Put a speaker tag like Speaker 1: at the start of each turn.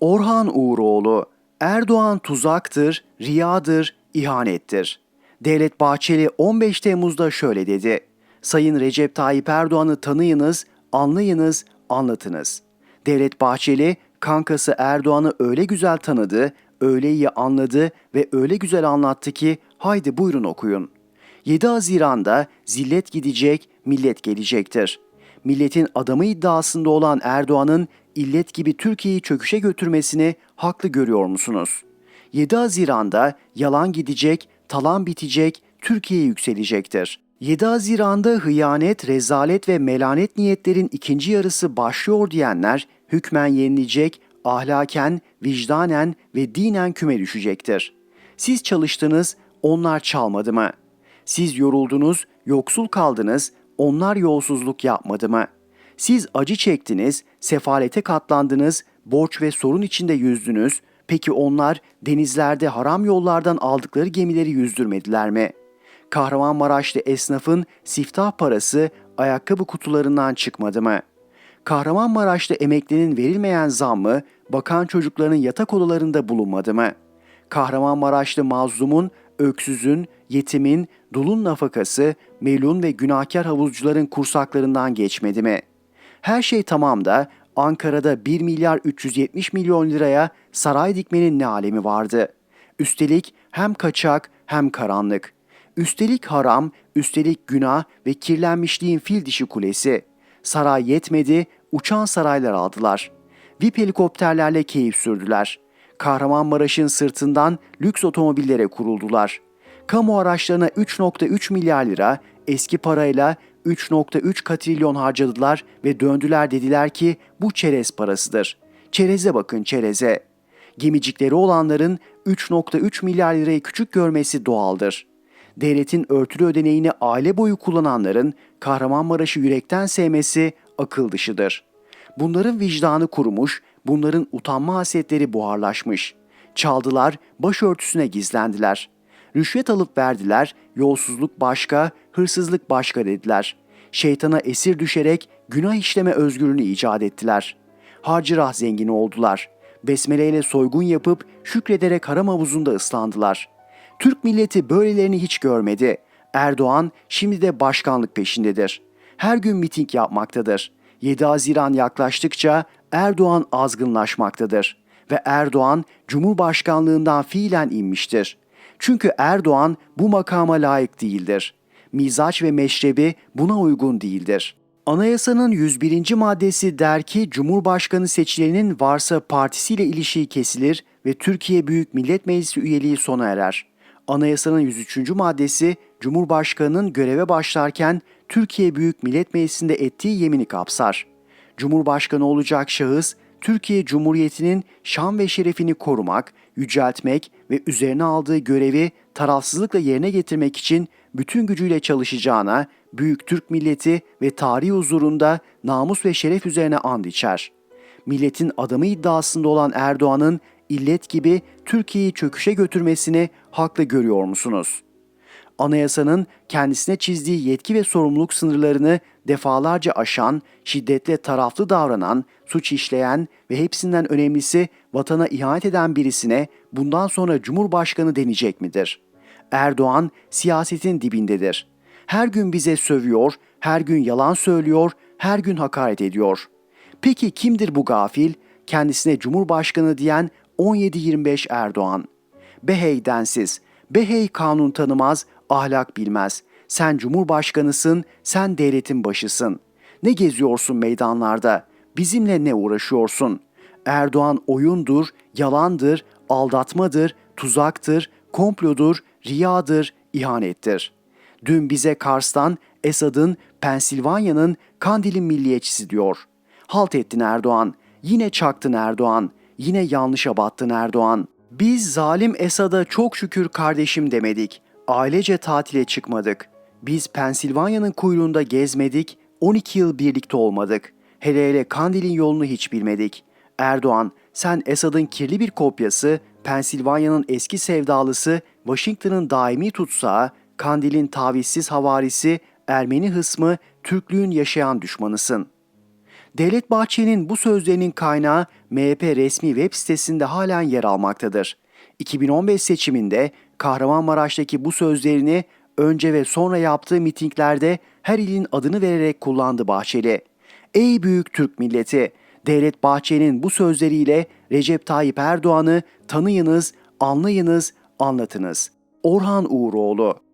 Speaker 1: Orhan Uğuroğlu, Erdoğan tuzaktır, riyadır, ihanettir. Devlet Bahçeli 15 Temmuz'da şöyle dedi. Sayın Recep Tayyip Erdoğan'ı tanıyınız, anlayınız, anlatınız. Devlet Bahçeli, kankası Erdoğan'ı öyle güzel tanıdı, öyle iyi anladı ve öyle güzel anlattı ki haydi buyurun okuyun. 7 Haziran'da zillet gidecek, millet gelecektir. Milletin adamı iddiasında olan Erdoğan'ın illet gibi Türkiye'yi çöküşe götürmesini haklı görüyor musunuz? 7 Haziran'da yalan gidecek, talan bitecek, Türkiye yükselecektir. 7 Haziran'da hıyanet, rezalet ve melanet niyetlerin ikinci yarısı başlıyor diyenler hükmen yenilecek, ahlaken, vicdanen ve dinen küme düşecektir. Siz çalıştınız, onlar çalmadı mı? Siz yoruldunuz, yoksul kaldınız, onlar yolsuzluk yapmadı mı? Siz acı çektiniz, sefalete katlandınız, borç ve sorun içinde yüzdünüz. Peki onlar denizlerde haram yollardan aldıkları gemileri yüzdürmediler mi? Kahramanmaraşlı esnafın siftah parası ayakkabı kutularından çıkmadı mı? Kahramanmaraş'ta emeklinin verilmeyen zammı bakan çocukların yatak odalarında bulunmadı mı? Kahramanmaraşlı mazlumun, öksüzün, yetimin, dulun nafakası, melun ve günahkar havuzcuların kursaklarından geçmedi mi? Her şey tamam da Ankara'da 1 milyar 370 milyon liraya saray dikmenin ne alemi vardı? Üstelik hem kaçak hem karanlık. Üstelik haram, üstelik günah ve kirlenmişliğin fil dişi kulesi. Saray yetmedi, uçan saraylar aldılar. VIP helikopterlerle keyif sürdüler. Kahramanmaraş'ın sırtından lüks otomobillere kuruldular. Kamu araçlarına 3.3 milyar lira, eski parayla 3.3 katrilyon harcadılar ve döndüler dediler ki bu çerez parasıdır. Çereze bakın çereze. Gemicikleri olanların 3.3 milyar lirayı küçük görmesi doğaldır. Devletin örtülü ödeneğini aile boyu kullananların Kahramanmaraş'ı yürekten sevmesi akıl dışıdır. Bunların vicdanı kurumuş, bunların utanma hasetleri buharlaşmış. Çaldılar, başörtüsüne gizlendiler. Rüşvet alıp verdiler, yolsuzluk başka, hırsızlık başka dediler. Şeytana esir düşerek günah işleme özgürlüğünü icat ettiler. Harcırah zengini oldular. Besmeleyle soygun yapıp şükrederek haram havuzunda ıslandılar. Türk milleti böylelerini hiç görmedi. Erdoğan şimdi de başkanlık peşindedir. Her gün miting yapmaktadır. 7 Haziran yaklaştıkça Erdoğan azgınlaşmaktadır ve Erdoğan Cumhurbaşkanlığından fiilen inmiştir. Çünkü Erdoğan bu makama layık değildir. Mizaç ve meşrebi buna uygun değildir. Anayasanın 101. maddesi der ki Cumhurbaşkanı seçilenin varsa partisiyle ilişiği kesilir ve Türkiye Büyük Millet Meclisi üyeliği sona erer. Anayasanın 103. maddesi Cumhurbaşkanının göreve başlarken Türkiye Büyük Millet Meclisi'nde ettiği yemini kapsar. Cumhurbaşkanı olacak şahıs Türkiye Cumhuriyeti'nin şan ve şerefini korumak, yüceltmek ve üzerine aldığı görevi tarafsızlıkla yerine getirmek için bütün gücüyle çalışacağına büyük Türk milleti ve tarihi huzurunda namus ve şeref üzerine and içer. Milletin adamı iddiasında olan Erdoğan'ın illet gibi Türkiye'yi çöküşe götürmesini haklı görüyor musunuz? Anayasanın kendisine çizdiği yetki ve sorumluluk sınırlarını defalarca aşan, şiddetle taraflı davranan, suç işleyen ve hepsinden önemlisi vatana ihanet eden birisine bundan sonra Cumhurbaşkanı denecek midir? Erdoğan siyasetin dibindedir. Her gün bize sövüyor, her gün yalan söylüyor, her gün hakaret ediyor. Peki kimdir bu gafil? Kendisine Cumhurbaşkanı diyen 17-25 Erdoğan. Behey densiz, Behey kanun tanımaz, ahlak bilmez. Sen cumhurbaşkanısın, sen devletin başısın. Ne geziyorsun meydanlarda? Bizimle ne uğraşıyorsun? Erdoğan oyundur, yalandır, aldatmadır, tuzaktır, komplodur, riyadır, ihanettir. Dün bize Kars'tan Esad'ın, Pensilvanya'nın Kandil'in milliyetçisi diyor. Halt ettin Erdoğan, yine çaktın Erdoğan, yine yanlışa battın Erdoğan. Biz zalim Esad'a çok şükür kardeşim demedik. Ailece tatile çıkmadık. Biz Pensilvanya'nın kuyruğunda gezmedik, 12 yıl birlikte olmadık. Hele hele Kandil'in yolunu hiç bilmedik. Erdoğan, sen Esad'ın kirli bir kopyası, Pensilvanya'nın eski sevdalısı, Washington'ın daimi tutsağı, Kandil'in tavizsiz havarisi, Ermeni hısmı, Türklüğün yaşayan düşmanısın. Devlet Bahçeli'nin bu sözlerinin kaynağı MHP resmi web sitesinde halen yer almaktadır. 2015 seçiminde Kahramanmaraş'taki bu sözlerini önce ve sonra yaptığı mitinglerde her ilin adını vererek kullandı Bahçeli. Ey büyük Türk milleti! Devlet Bahçeli'nin bu sözleriyle Recep Tayyip Erdoğan'ı tanıyınız, anlayınız, anlatınız. Orhan Uğuroğlu